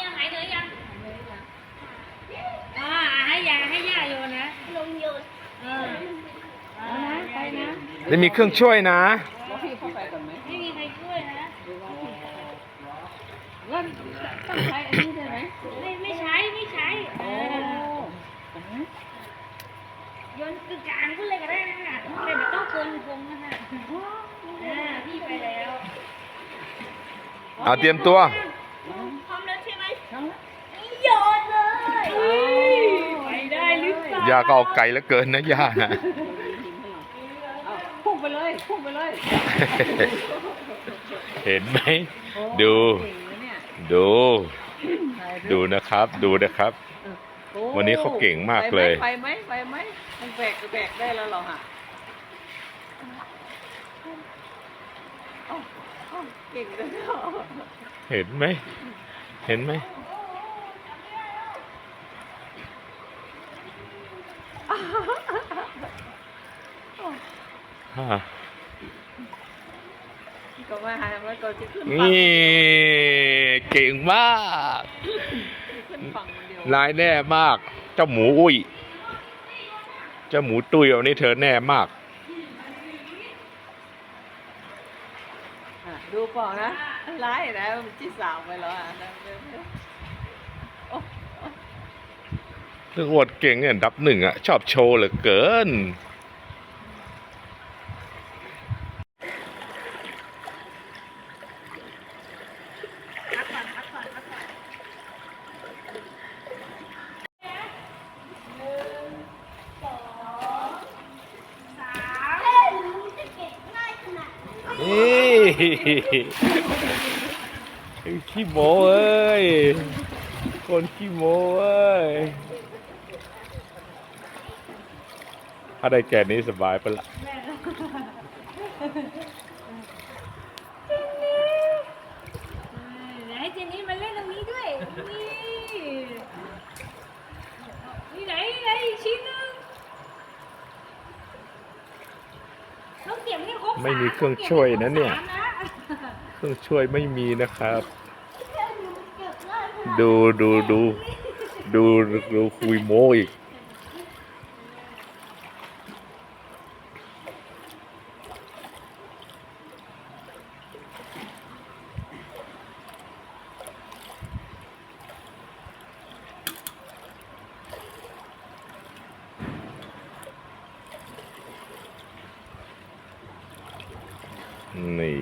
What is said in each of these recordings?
ยังหายเหนื่อยยังอ่าให้ยาให้ย่าโยนนะลงโยนเออเอานะไปนะได้มีเครื่องช่วยนะบอกพี่เข้าไปก่อนไหมไม่มีใครช่วยนะว่าต้องใช้อันนี้ได้ไหมไม่ไม่ใช้ไม่ใช้เอโอ้อโยนกึ่งกลางขึ้นเลยก็ได้นะคะแต่ไม่ต้องเกินวงนะคะอ่าพี่ไปแล้ว เอาเตรียมตัว พร้อมแล้วใช่ไหม ทั้ง โยนเลยไปได้หรือเปล่า ย่าก็เอาไกลแล้วเกินนะย่าเอาพุ่งไปเลยพุ่งไปเลย เห็นไหม ดูเก่งนะเนี่ยดูถ่ายรูปดูนะครับ ดูนะครับโอ้วันนี้เขาเก่งมากเลย ไปไหมไปไหมมันแบกแบกได้แล้วเหรอฮะเอ้าเอ้าเก่งเลยเนาะเห็นไหม เห็นไหมฮ่า ก็มาหาแล้วก็จะขึ้นฝั่งนี่เก่งมาก ขึ้นฝั่งเดียวนายแน่มาก เจ้าหมูอุ้ย เจ้าหมูตุ้ยวันนี้เธอแน่มาก อะดูก่อนนะร้ายนะมันที่สาวไปแล้วอะนะเดี๋ยวโอ้ เรื่องอวดเก่งเนี่ยอันดับหนึ่งอะชอบโชว์เหลือเกิน เอ้ยหนูจะเก็บง่ายขนาดไห นี่ขี้โม้เอ้ย คนขี้โม้เอ้ย ถ้าได้แก่นี้สบายไปละไหนเจนนี่มาเล่นตรงนี้ด้วยนี่ไหนไหนอีกชิ้นหนึงต้องเก็บให้ครบ ไม่มีเครื่องช่วยนะเนี่ย เครื่องช่วยไม่มีนะครับดดูดูดูดูดูคุยโมอีก นี่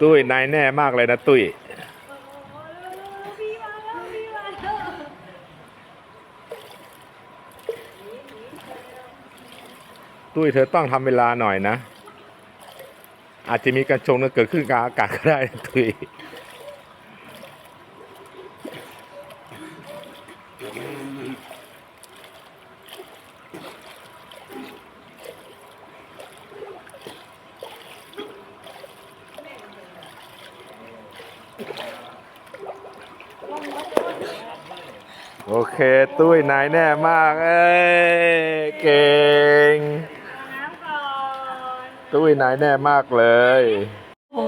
ตุ้ยนายแน่มากเลยนะตุ้ยตุ้ยเธอต้องทำเวลาหน่อยนะ อาจจะมีการชงเกิดขึ้นกลางอากาศก็ได้ตุ้ยโอเค ตุ้ยนายแน่มาก เอ้ย เก่ง ตุ้ยนายแน่มากเลย โอ้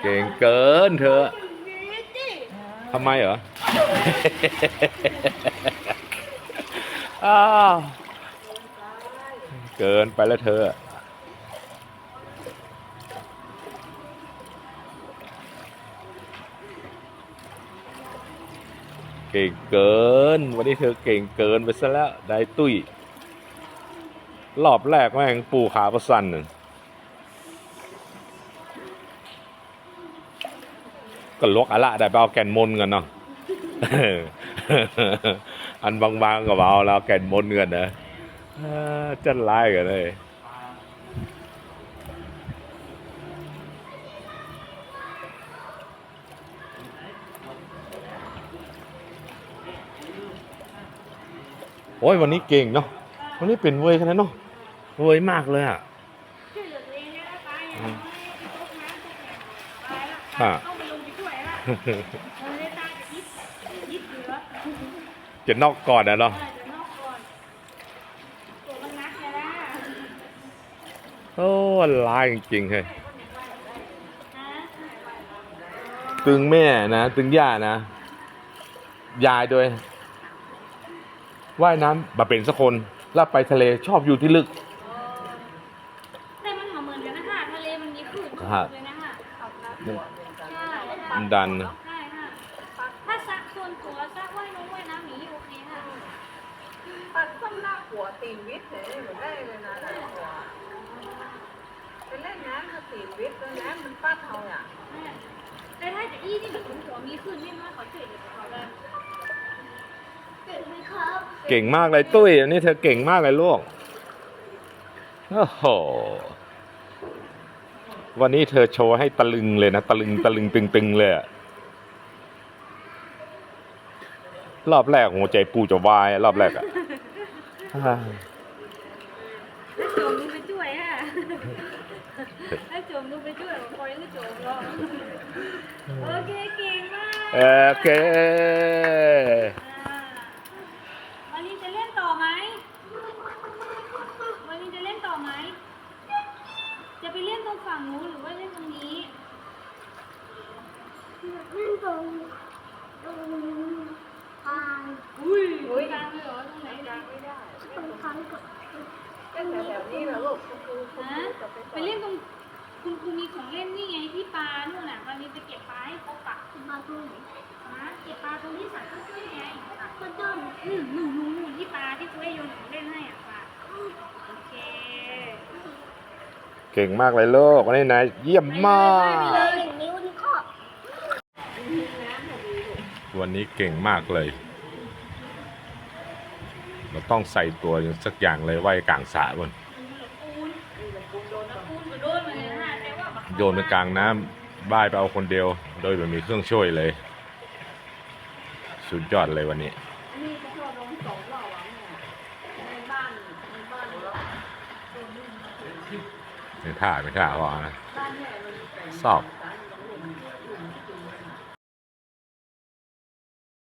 เก่งเกินเธอทำไมเหรอ อ้าว เกินไปแล้วเธอ เก่งเกิน วันนี้เธอเก่งเกินไปซะแล้ว ได้ตุ้ย รอบแรกแม่งปูขาประสันหนึ่งก็ลกอะละได้ไปเอาแก่นมนกันเนาะอันบางๆก็เอาแล้วแก่นมนกันนะเอ้อจันไล่กันเลยโอ้ยวันนี้เก่งเนาะ วันนี้เป็นเวยขนาดเนาะเวยมากเลยอะช่วยเหลือตัวเองได้แล้วไปอะไม่ตกน้ำตกแข็งไปละอะต้องไปลงไปช่วยละเราได้ตาจะยิบยิบอยู่จะนอกก่อนนะเนาะเออจะนอกก่อนตัวมันนักไงล่ะโอ้ร้ายจริงๆเฮ้ยฮะตึงแม่นะ ตึงย่านะ ยายด้วยว่ายน้ำมาเป็นสักคน แล้วไปทะเลชอบอยู่ที่ลึก แต่มันเหมือนกันนะคะทะเลมันมีคลื่นฮะเลยนะคะมันใช่มันดันนะใช่ค่ะถ้าซักส่วนตัวซักว่ายน้ำว่ายน้ำอย่างนี้โอเคค่ะปัดส้มหน้าหัวตีนวิทย์เฉยเหมือนได้เลยนะหน้าหัวไปเล่นน้ำกับตีนวิทย์แล้วน้ำมันปัดเขาอะแต่ถ้าจะอี้ที่แบบหัวมีคลื่นนี่มันเขาช่วยเหลือเขาเลยเก่งไหมครับเก่งมากเลยตุ้ย อันนี้เธอเก่งมากเลยลูก โอ้โห วันนี้เธอโชว์ให้ตะลึงเลยนะ ตะลึงตะลึงตึงๆเลยอะรอบแรกหัวใจปูจะวายรอบแรกอะอ่าถ้โจมดูไปช่วยค่ะถ้โจมดูไปช่วยคอยก็โจมหรอกโอเคเก่งมาก โอเค อ่าวันนี้จะเล่นต่อไหม วันนี้จะเล่นต่อไหม จะไปเล่นตรง ฝั่งนู้นหรือว่าเล่นตรงนี้นั่งตรงตรงกลางอุ้ยอุ้ยกลางเลยเหรอตรงไหนกลางไม่ได้ตรงกลางกับเล่นแถวๆนี้เหรอลูกคุณครูคุณฮะครูจะไปสไปอนเล่นตรงคุณครูมีของเล่นนี่ไงที่ปลานู่นน่ะตอนนี้ไปเก็บปลาให้ครบอะมาตรงไหนนะเก็บปลาตรงที่สระน้ำไงอะก็ต้นอืมหนูหนูหนูที่ปลาที่ครูให้โยนของเล่นให้อะปลาโอเค เก่งมากเลยลูกวันนี้นายเยี่ยมมาก วันนี้เก่งมากเลย เราต้องใส่ตัวสักอย่างเลยว่ายกลางสระบนโดนเหมือนกาแบบโยนไปกลางน้ำบ้ายไปเอาคนเดียว โดยไม่มีเครื่องช่วยเลย สุดยอดเลยวันนี้ นี่ก็ชอบลงสองรอบอะเนี่ยในบ้านในบ้านเรา ไม่ท่าไม่ท่าพอนะบ้านเนี่ยมันแต่งสอบบ้านเรา